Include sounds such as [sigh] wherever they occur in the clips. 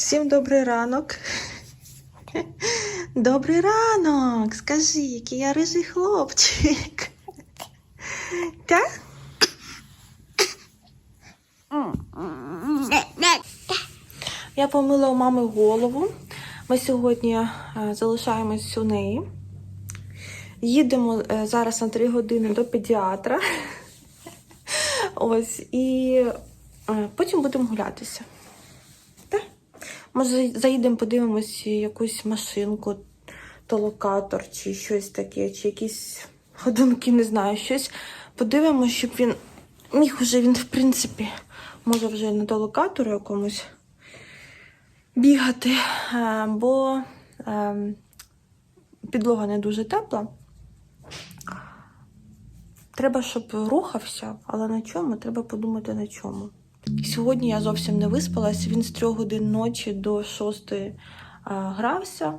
Всім добрий ранок. Добрий ранок. Скажи, який я рижий хлопчик. Так? Я помила у мами голову. Ми сьогодні е, залишаємось у неї. Їдемо е, зараз на 3 години до педіатра. Ось, і е, потім будемо гулятися. Може, заїдемо, подивимось якусь машинку, то локатор, чи щось таке, чи якісь ходунки, не знаю, щось. Подивимось, щоб він міг вже він, в принципі, може вже на до локатору якомусь бігати, е, бо е, підлога не дуже тепла. Треба, щоб рухався, але на чому? Треба подумати на чому. Сьогодні я зовсім не виспалась. Він з 3 годин ночі до 6 грався.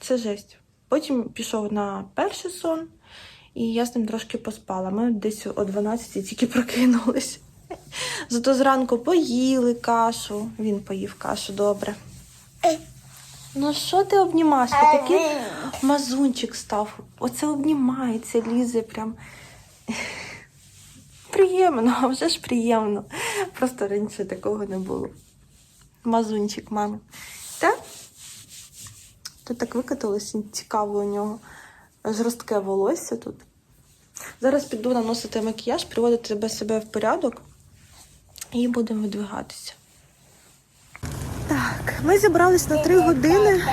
Це жесть. Потім пішов на перший сон, і я з ним трошки поспала. Ми десь о 12 тільки прокинулись. Зато зранку поїли кашу. Він поїв кашу добре. Ну що ти обнімаєш? Ти такий мазунчик став. Оце обнімається, лізе прям. Приємно, а [laughs] вже ж приємно. Просто раніше такого не було. Мазунчик мами. Так? Тут так викаталося, цікаво у нього. Жорстке волосся тут. Зараз піду наносити макіяж, приводити себе в порядок і будемо видвигатися. Так, ми зібрались на 3 години.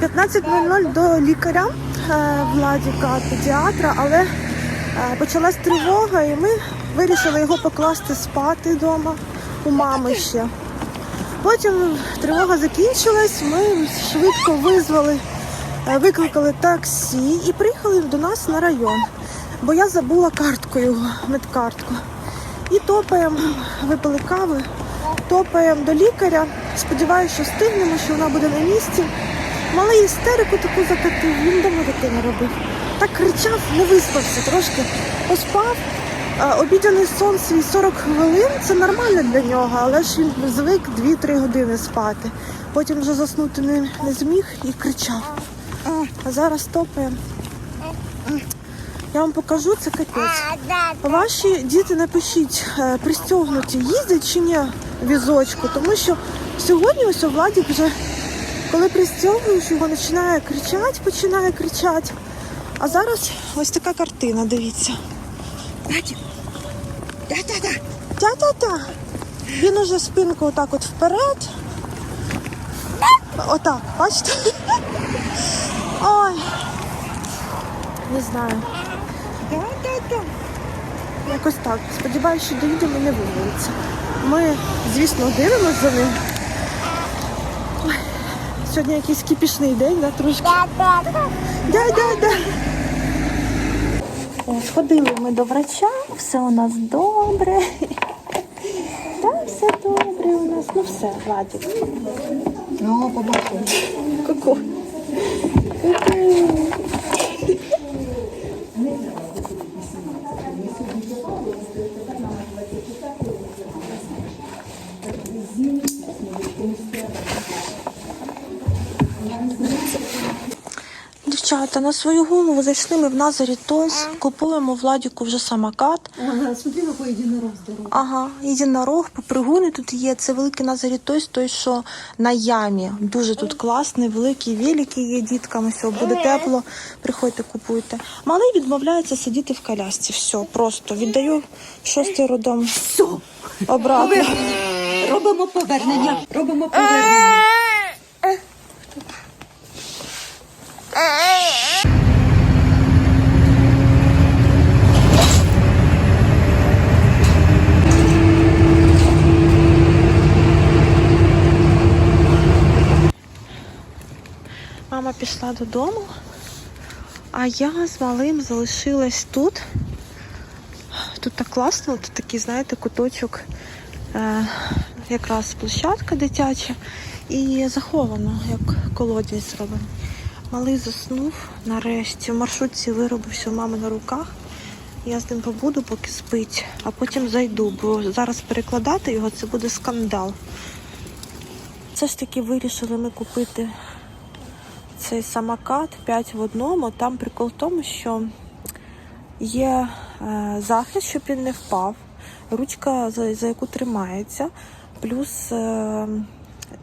15.00 до лікаря е, Владіка, педіатра, але е, почалась тривога, і ми вирішили його покласти спати вдома у мами ще. Потім тривога закінчилась, ми швидко визвали, е, викликали таксі і приїхали до нас на район, бо я забула картку його, медкартку. І топаємо, випили кави, топаємо до лікаря. Сподіваюся, що встигнемо, що вона буде на місці. Малий істерику таку закатив, він давно не робив. Так кричав, не виспався трошки. Поспав. Обідяний сон свій 40 хвилин це нормально для нього, але ж він звик 2-3 години спати. Потім вже заснути не, не зміг і кричав. А зараз топаємо. Я вам покажу, це капець. Ваші діти напишіть, е, пристягнуті їздять чи ні візочку, тому що сьогодні ось Владик вже, коли пристягуєш, його починає кричати, починає кричати. А зараз ось така картина, дивіться. Тя-тя-тя. Він уже спинку отак от вперед. Отак, бачите? Ой. Не знаю. Якось так. Сподіваюся, що доїдемо і не виявиться. Ми, звісно, дивимося за ним. Сьогодні якийсь кіпішний день, да, трошки. Да-да-да. О, Сходили ми до врача, все у нас добре. Так, все добре у нас. Ну все, Владик. Ну, побачимо. Ку-ку. Дівчата, на свою голову зайшли ми в Назарі Тойс, купуємо Владіку вже самокат. Ага, смотри, какой единорог здоровый. Ага, єдинорог, попригуни тут є. Це великий Назарі Тойс, той, що на ямі. Дуже тут класний, великий, великий є діткам. Все, буде тепло. Приходьте, купуйте. Малий відмовляється сидіти в колясці. Все, просто віддаю шостий родом Все, обратно. робимо повернення. Робимо повернення. Мама пішла додому, а я з малим залишилась тут. Тут так класно, тут такий, знаєте, куточок, е, якраз площадка дитяча і заховано, як колодязь зроблено. Малий заснув нарешті. В маршрутці виробився у мами на руках. Я з ним побуду, поки спить, а потім зайду, бо зараз перекладати його це буде скандал. все ж таки вирішили ми купити цей самокат 5 в одному. Там прикол в тому, що є е, захист, щоб він не впав, ручка, за, яку тримається, плюс е,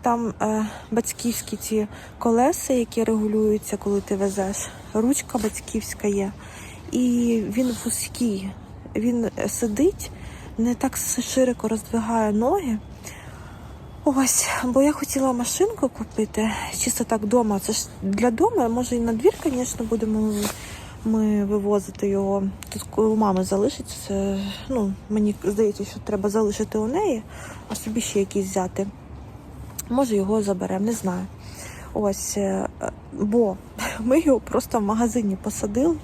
там е, батьківські ці колеса, які регулюються, коли ти везеш. Ручка батьківська є. І він вузький. Він сидить, не так широко роздвигає ноги. Ось, бо я хотіла машинку купити, чисто так вдома. Це ж для дому, може і на двір, звісно, будемо ми вивозити його. Тут у мами залишиться. Ну, мені здається, що треба залишити у неї, а собі ще якийсь взяти. Може, його заберемо, не знаю. Ось, е, бо [laughs] ми його просто в магазині посадили,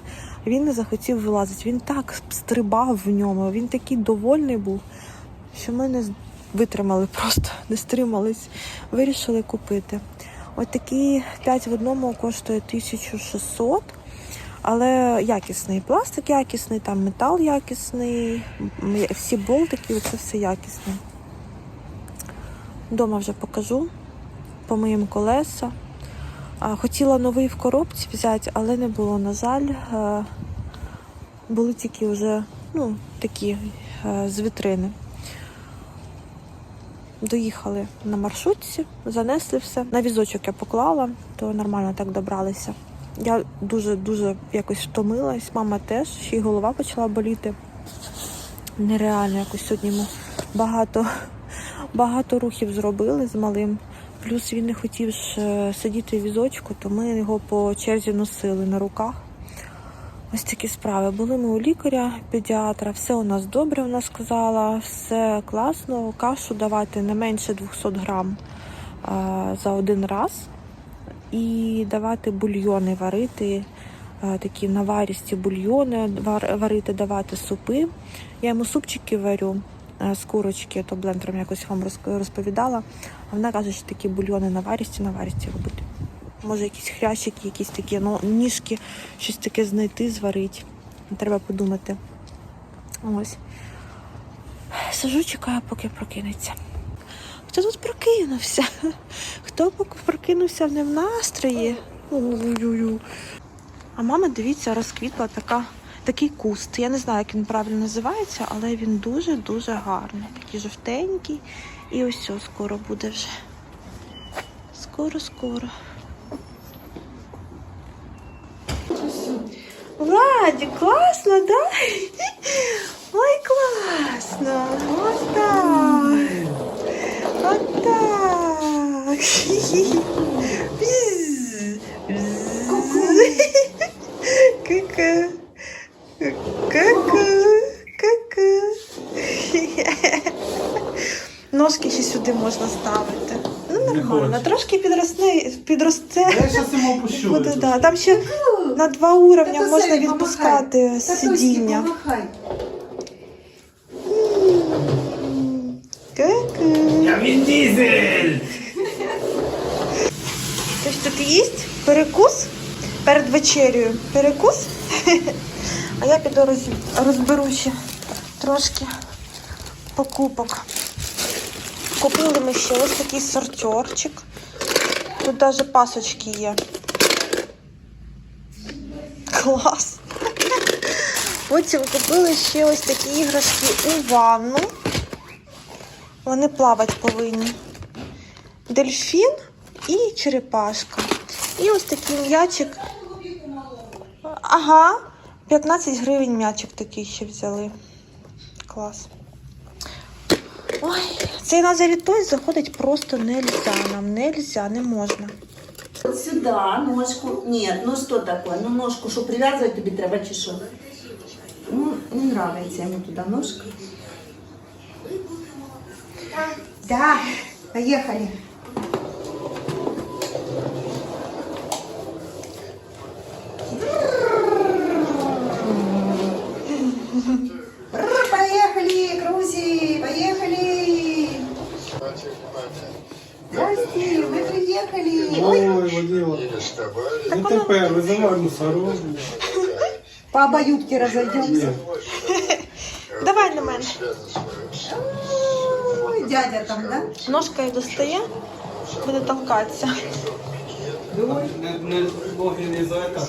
він не захотів вилазити. Він так стрибав в ньому, він такий довольний був, що ми не витримали просто, не стримались, вирішили купити. От такі 5 в одному коштує 1600, але якісний пластик якісний, там метал якісний, всі болтики, це все якісне. Дома вже покажу, помиємо колеса. А, Хотіла новий в коробці взяти, але не було, на жаль. Е, Були тільки вже ну, такі е, з вітрини. Доїхали на маршрутці, занесли все. На візочок я поклала, то нормально так добралися. Я дуже-дуже якось втомилась, мама теж, ще й голова почала боліти. Нереально якось сьогодні ми багато, багато рухів зробили з малим. Плюс він не хотів ж е, сидіти в візочку, то ми його по черзі носили на руках. Ось такі справи. Були ми у лікаря, педіатра, все у нас добре, вона сказала, все класно, кашу давати не менше 200 грам а, за один раз. І давати бульйони варити, а, такі наваристі бульйони, вар- варити, давати супи. Я йому супчики варю а, з курочки, то блендером якось вам роз- розповідала. А вона каже, що такі бульйони наваристі, наваристі робити. Може, якісь хрящики, якісь такі, ну, ніжки, щось таке знайти, зварити. Треба подумати. Ось. Сижу, чекаю, поки прокинеться. Хто тут прокинувся? Хто прокинувся не в настрої? Ой-ой-ой. А мама, дивіться, розквітла така, такий куст. Я не знаю, як він правильно називається, але він дуже-дуже гарний. Такий жовтенький. І ось скоро буде вже. Скоро-скоро. Владі, класно, да? Ой, класно. Вот так. Вот так. Ку-ку. Ку-ку. Ножки ще сюди можна ставити. Нормально. Трошки підросте, підросте. Я зараз йому опущу. Буде, да. Там ще на два уровня Та можна Сері, відпускати помахай. сидіння. Татуськи, помахай. Ку-ку. Я Він Дізель! Щось тут їсть? Перекус? Перед вечерею. Перекус? [laughs] А я піду роз- розберу ще трошки покупок. Купили ми ще ось такий сортерчик. Тут навіть пасочки є. Клас. Потім купили ще ось такі іграшки у ванну. Вони плавати повинні. Дельфін і черепашка. І ось такий м'ячик. Ага, 15 гривень м'ячик такий ще взяли. Клас. Ой, цей назавітой заходить просто нельзя. Нам нельзя, не можна. Вот сюда ножку. Нет, ну что такое? Ну ножку, что привязывать тобі треба чи що? Ну, не нравится ему туда ножка. Да, поехали. Бррр, Поехали, Крузи, поехали. Здрасте, мы приехали. Ой, Ой, водила. Ну тепер визивай мусоров. по обоюдке разойдемся. [laughs] Давай на мене. Ой, дядя там, да? Ножкою достає. буде толкатися. Не, не, ноги не за это.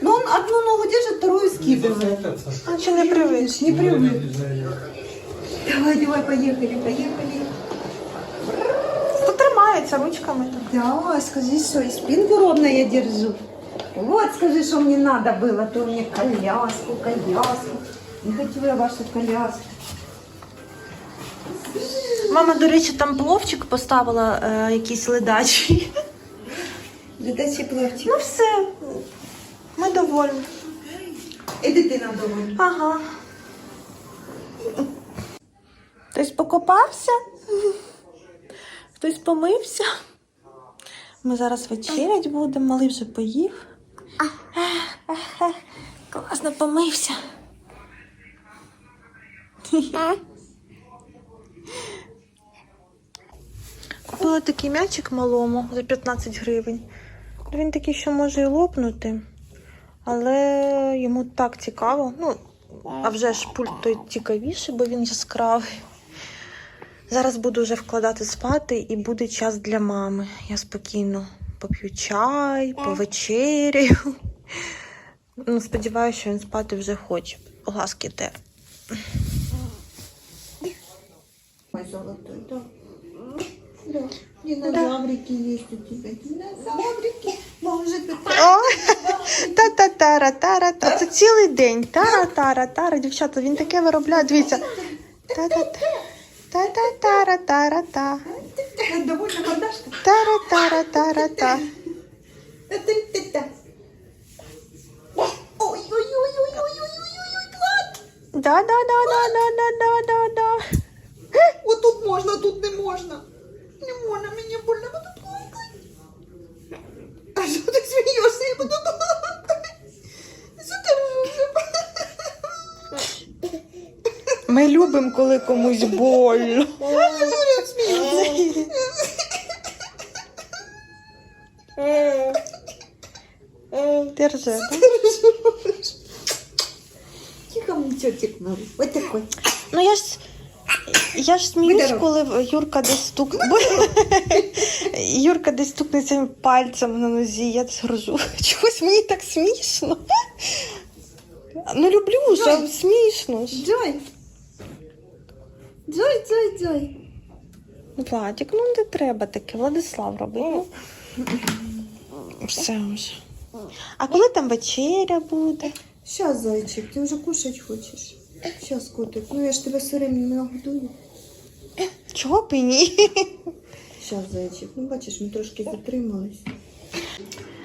Ну, он одну ногу держит, вторую Не за скидывает. это. А чи не привик? Не привык. Движение. Давай, давай, поехали, поехали. То тримається ручками. так. Да, скажи, что и спинку ровно я держу. Вот, скажи, что мне надо было, то мне коляску, коляску. Не хочу я вашу коляску. Мама, до речі, там пловчик поставила е, якийсь ледачий. Летачий плавчик. Ну все, ми довольні. І дитина довольна. Ага. Хтось покопався, хтось помився. Ми зараз вечерять будемо, малий вже поїв. Класно помився. Купила такий м'ячик малому за 15 гривень. Він такий, що може і лопнути. Але йому так цікаво. Ну, а вже ж пульт той цікавіший, бо він яскравий. Зараз буду вже вкладати спати і буде час для мами. Я спокійно поп'ю чай, повечеряю. [laughs] Ну, сподіваюся, що він спати вже хоче. Глазки те. Мой золотой, да. Да. Динозаврики есть у тебя. Динозаврики. Та-та-тара-тара-та. Це цілий день. Тара-тара-тара. Дівчата, він таке виробляє. Дивіться. Та-та-та. Та-та-тара-тара-та. Довольно мордашка. Тара-тара-тара-та. Ой-ой-ой-ой-ой-ой-ой-ой, Влад! Да-да-да-да-да-да-да-да. Вот тут можно, тут не можно. Не можно, мені больно, вот тут плакать. А що ти смієшся? Я буду? Ми любимо, коли комусь больно. Держи. да? Тихо, мені надо. Вот такой. Ну я ж. Я ж сміюсь, коли Юрка десь стук... [laughs] Юрка десь стукне цим пальцем на нозі, я згрожу. [laughs] Чогось мені так смішно. Ну люблю а смішно. Джой. Джой, Джой, Джой. Владик, ну не треба таке, Владислав робить. Ну. Все вже. А коли там вечеря буде? Сейчас, зайчик, ты уже кушать хочешь? Сейчас, котик. Ну я ж тебе время не нагодую. Чого б і ні? Сейчас, зайчик. Ну бачиш, ми трошки затримались.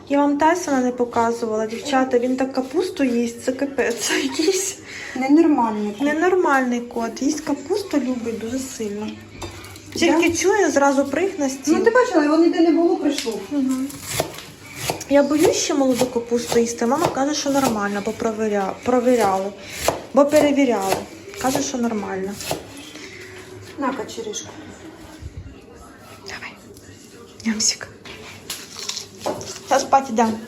Я вам Тайсона не показувала, дівчата. Він так капусту їсть, це капець. Якийсь Ненормальний. кот. ненормальний кот. Їсть капусту любить дуже сильно. Тільки чує, зразу прих на стіл. Ну ти бачила, його ніде не було, прийшов. Мгм. Я боюсь ще молоду капусту їсти. Мама каже, що нормально, бо провіря... провіряли. Бо перевіряли. Каже, що нормально. На, качеришку. Давай. Ямсик. Та спать йдемо.